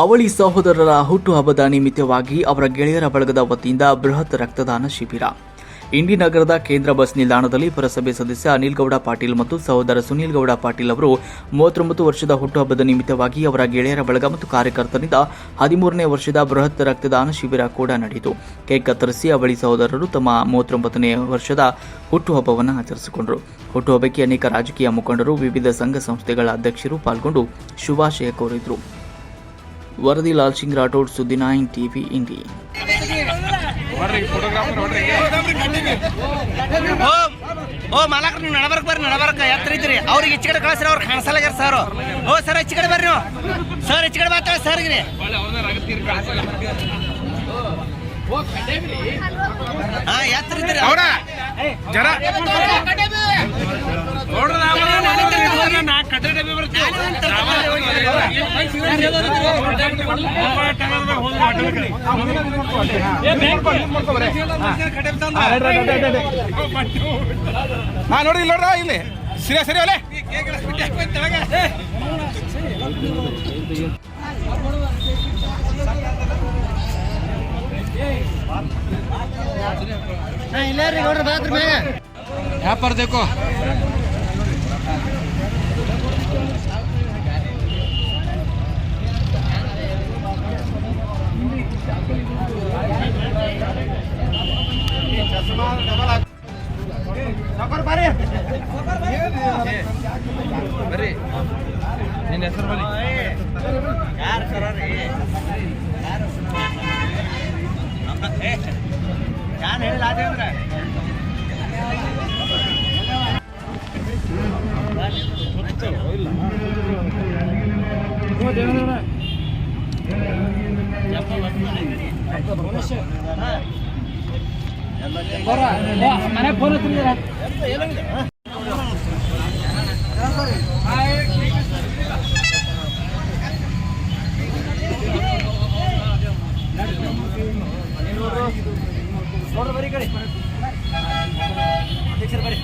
ಅವಳಿ ಸಹೋದರರ ಹುಟ್ಟುಹಬ್ಬದ ನಿಮಿತ್ತವಾಗಿ ಅವರ ಗೆಳೆಯರ ಬಳಗದ ವತಿಯಿಂದ ಬೃಹತ್ ರಕ್ತದಾನ ಶಿಬಿರ. ಇಂಡಿ ನಗರದ ಕೇಂದ್ರ ಬಸ್ ನಿಲ್ದಾಣದಲ್ಲಿ ಪುರಸಭೆ ಸದಸ್ಯ ಅನಿಲ್ ಗೌಡ ಪಾಟೀಲ್ ಮತ್ತು ಸಹೋದರ ಸುನೀಲ್ ಗೌಡ ಪಾಟೀಲ್ ಅವರು ಮೂವತ್ತೊಂಬತ್ತು ವರ್ಷದ ಹುಟ್ಟುಹಬ್ಬದ ನಿಮಿತ್ತವಾಗಿ ಅವರ ಗೆಳೆಯರ ಬಳಗ ಮತ್ತು ಕಾರ್ಯಕರ್ತರಿಂದ ಹದಿಮೂರನೇ ವರ್ಷದ ಬೃಹತ್ ರಕ್ತದಾನ ಶಿಬಿರ ಕೂಡ ನಡೆಯಿತು. ಕೇಕ್ ಕತ್ತರಿಸಿ ಅವಳಿ ಸಹೋದರರು ತಮ್ಮ ಮೂವತ್ತೊಂಬತ್ತನೇ ವರ್ಷದ ಹುಟ್ಟುಹಬ್ಬವನ್ನು ಆಚರಿಸಿಕೊಂಡರು. ಹುಟ್ಟುಹಬ್ಬಕ್ಕೆ ಅನೇಕ ರಾಜಕೀಯ ಮುಖಂಡರು, ವಿವಿಧ ಸಂಘ ಸಂಸ್ಥೆಗಳ ಅಧ್ಯಕ್ಷರು ಪಾಲ್ಗೊಂಡು ಶುಭಾಶಯ ಕೋರಿದರು. ವರದಿ ಲಾಲ್ ಸಿಂಗ್ ರಾಠೋಡ್ ಸುದ್ದಿ ನೈನ್ ಟಿವಿ ಇಂಡಿ ಓ ಓ ಮಾಲಕ್ರ ನೀವು ನಡಬರ್ಕ್ ಬರ್ರಿ ನಡಬರ್ಕ. ಎತ್ತರ ಇದ್ರಿ ಅವ್ರಿಗೆ ಹೆಚ್ಚಿಗೆ ಕಡೆ ಕಳಿಸ್ರಿ ಅವ್ರು ಕಾಣಿಸಲ್ಲ ಸರ್. ಓ ಸರ್ ಹೆಚ್ಚಿಗೆ ಕಡೆ ಬರ್ರಿ ನೀವು. ಸರ್ ಹೆಚ್ಚಿಗೆ ಕಡೆ ಮಾತಾಡ ಸರ್ಗೆ ಹಾ ಎತ್ತರ ಇದ್ರಿ ಅವರ ಜರ. ಹಾ ನೋಡಿ ಇಲ್ಲಿ ನೋಡ್ರ ಇಲ್ಲಿ. ಸರಿ ಸರಿ ಬಾತ್ರೂಮ್ ವ್ಯಾಪಾರ ಬರ್ರಿ. ನಿನ್ನ ಹೆಸರು ಬಲಿ ಯಾರು ಸರ್ ರೀ ಯಾರು ಯಾರು ಹೇಳಿಲ್ಲ ಅದೇ ಅಂದ್ರೆ? ನೋಡ್ರಿ ಬರೀ ಕಡೆ. ಅಧ್ಯಕ್ಷರು ಬರ್ರಿ